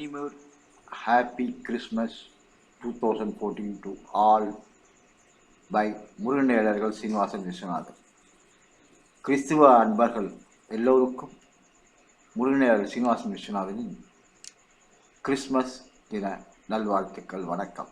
many more happy Christmas 2014 to all by முருகநேயர்கள் Srinivasan Viswanathan. கிறிஸ்துவ அன்பர்கள் எல்லோருக்கும் முருகநேயர்கள் சீனிவாசன் விஸ்வநாதனின் கிறிஸ்மஸ் தின நல்வாழ்த்துக்கள் வணக்கம்.